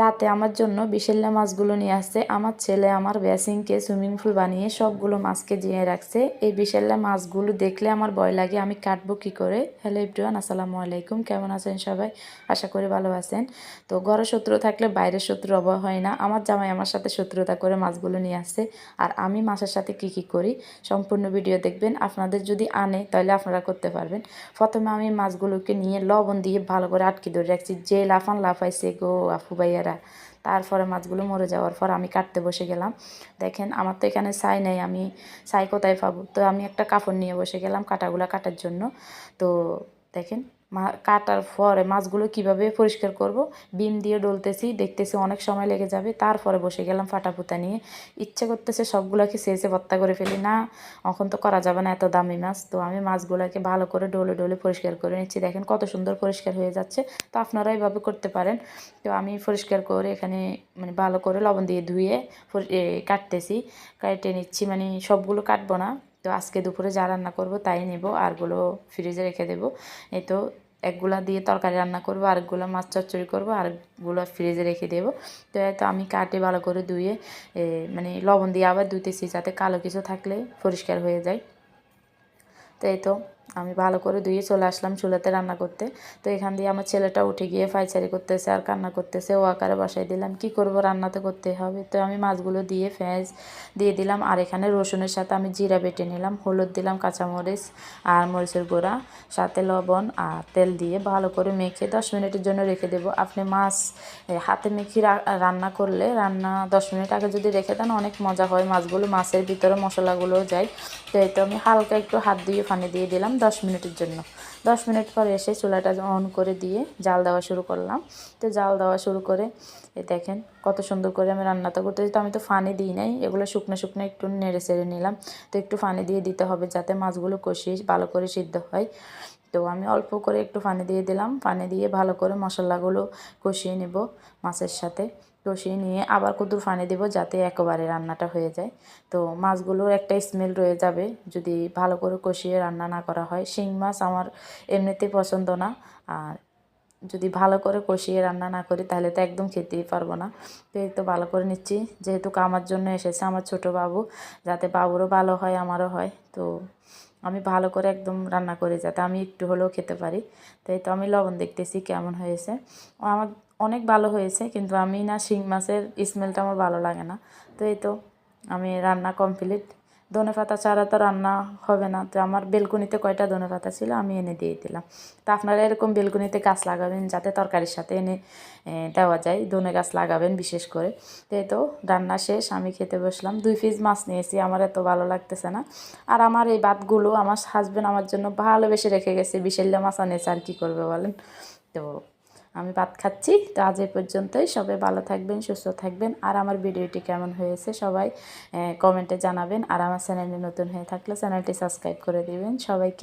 রাতে আমার জন্য বিশেল্লা মাছগুলো নিয়ে আসছে। আমার ছেলে, আমার বেসিংকে সুইমিং পুল বানিয়ে সবগুলো মাছকে জিয়ে রাখছে। এই বিশেল্লা মাছগুলো দেখলে আমার ভয় লাগে, আমি কাটবো কী করে? হ্যালো ইব্রান আসসালামু আলাইকুম। কেমন আছেন সবাই? আশা করি ভালো আছেন। তো ঘরে শত্রু থাকলে বাইরের শত্রু অভাব হয় না। আমার জামাই আমার সাথে শত্রুতা করে মাছগুলো নিয়ে আসছে। আর আমি মাছের সাথে কী কী করি? সম্পূর্ণ ভিডিও দেখবেন। আপনাদের যদি আনে, তাহলে আপনারা করতে পারবেন। প্রথমে আমি মাছগুলোকে নিয়ে লবণ দিয়ে ভালো করে আটকে ধরে রাখছি। যে লাফান লাফাইছে গো আফু ভাইয়ারা তারপরে মাছগুলো মরে যাওয়ার পর আমি কাটতে বসে গেলাম। দেখেন, আমার তো এখানে ছাই নেই, আমি ছাই কোথায় পাবো? তো আমি একটা কাপড় নিয়ে বসে গেলাম কাটাগুলো কাটার জন্য। তো দেখেন কাটার পরে মাছগুলো কীভাবে পরিষ্কার করব? বিম দিয়ে ডলতেছি, দেখতেছি অনেক সময় লেগে যাবে। তারপরে বসে গেলাম ফাটা ফাটাপুতা নিয়ে। ইচ্ছে করতেছে সবগুলোকে শেষে ভত্তা করে ফেলি। না, এখন তো করা যাবে না এত দামি মাছ। তো আমি মাছগুলোকে ভালো করে ডলে ডলে পরিষ্কার করে নিচ্ছি। দেখেন কত সুন্দর পরিষ্কার হয়ে যাচ্ছে। তো আপনারা এইভাবে করতে পারেন। তো আমি পরিষ্কার করে এখানে মানে ভালো করে লবণ দিয়ে ধুয়ে কাটতেছি। কেটে নিচ্ছি। মানে সবগুলো কাটবো না। তো আজকে দুপুরে যা রান্না করব তাই নেব। আরগুলো ফ্রিজে রেখে দেবো। এই তো একগুলা দিয়ে তরকারি রান্না করব, আরেকগুলো মাছ চচ্চড়ি করব, আরেকগুলো ফ্রিজে রেখে দেবো। তো এত আমি কাটে ভালো করে ধুয়ে মানে লবণ দিয়ে আবার ধুতেছি যাতে কালো কিছু থাকলে পরিষ্কার হয়ে যায়। তো এই তো আমি ভালো করে ধুয়ে চলে আসলাম চুলাতে রান্না করতে। তো এখান দিয়ে আমার ছেলেটা উঠে গিয়ে ফাইচারি করতেছে আর কান্না করতেছে। ও আকারে বসাই দিলাম, কি করব? রান্নাতে করতে হবে। তো আমি মাছগুলো দিয়ে পেঁয়াজ দিয়ে দিলাম আর এখানে রসুনের সাথে আমি জিরা বেটে নিলাম, হলুদ দিলাম, কাঁচামরিচ আর মরিচের গুঁড়া, সাথে লবণ আর তেল দিয়ে ভালো করে মেখে দশ মিনিটের জন্য রেখে দেবো। আপনি মাছ হাতে মেখে রান্না করলে রান্না দশ মিনিট আগে যদি রেখে দেন অনেক মজা হয় মাছগুলো, মাছের ভিতরে মশলাগুলোও যায়। তো তো আমি হালকা একটু হাত দিয়ে পানি দিয়ে দিলাম। দশ মিনিটের জন্য। দশ মিনিট পর এসে চুলাটা অন করে দিয়ে জাল দেওয়া শুরু করলাম। তো জাল দেওয়া শুরু করে এ দেখেন কত সুন্দর করে আমি রান্নাটা করতে তো আমি তো ফানি দিই নাই, এগুলো শুকনো শুকনো একটু নেড়ে চেড়ে নিলাম। তো একটু ফানি দিয়ে দিতে হবে যাতে মাছগুলো কষিয়ে ভালো করে সিদ্ধ হয়। তো আমি অল্প করে একটু পানি দিয়ে দিলাম। পানি দিয়ে ভালো করে মশলাগুলো কষিয়ে নেব মাছের সাথে। কষিয়ে নিয়ে আবার কুদুর পানি দেবো যাতে একেবারে রান্নাটা হয়ে যায়। তো মাছগুলোর একটা স্মেল রয়ে যাবে। যদি ভালো করে কষিয়ে রান্না না করা হয়, শিং মাছ আমার এমনিতেই পছন্দ না। আর যদি ভালো করে কষিয়ে রান্না না করি, তাহলে তো একদম খেতেই পারব না। তো এই তো ভালো করে নিচ্ছি। যেহেতু আমার জন্য এসেছে আমার ছোট বাবু, যাতে বাবুরও ভালো হয়, আমারও হয়। তো আমি ভালো করে একদম রান্না করি যাতে আমি একটু হলেও খেতে পারি। তাই তো আমি লবণ দেখতেছি কেমন হয়েছে। আমার অনেক ভালো হয়েছে কিন্তু আমি না শিং মাছের স্মেলটা আমার ভালো লাগে না। তো এই তো আমি রান্না কমপ্লিট ধনে পাতা ছাড়া তো রান্না হবে না। তো আমার বেলকুনিতে কয়টা ধনে পাতা ছিল আমি এনে দিয়ে দিলাম। তো আপনারা এরকম বেলকুনিতে গাছ লাগাবেন, যাতে তরকারির সাথে এনে দেওয়া যায়, ধনে গাছ লাগাবেন বিশেষ করে। তো তো রান্না শেষ, আমি খেতে বসলাম। দুই পিস মাছ নিয়েছি, আমার এত ভালো লাগতেছে না। আর আমার এই ভাতগুলো আমার হাজব্যান্ড আমার জন্য ভালোবেসে রেখে গেছে বিশেল্লা মাছ আনেছে আর কী করবে বলেন? তো আমি ভাত খাচ্ছি। তো আজ এ পর্যন্তই। সবাই ভালো থাকবেন, সুস্থ থাকবেন। আর আমার ভিডিওটি কেমন হয়েছে সবাই কমেন্টে জানাবেন। আর আমার চ্যানেলে নতুন হয়ে থাকলে চ্যানেলটি সাবস্ক্রাইব করে দিবেন। সবাইকে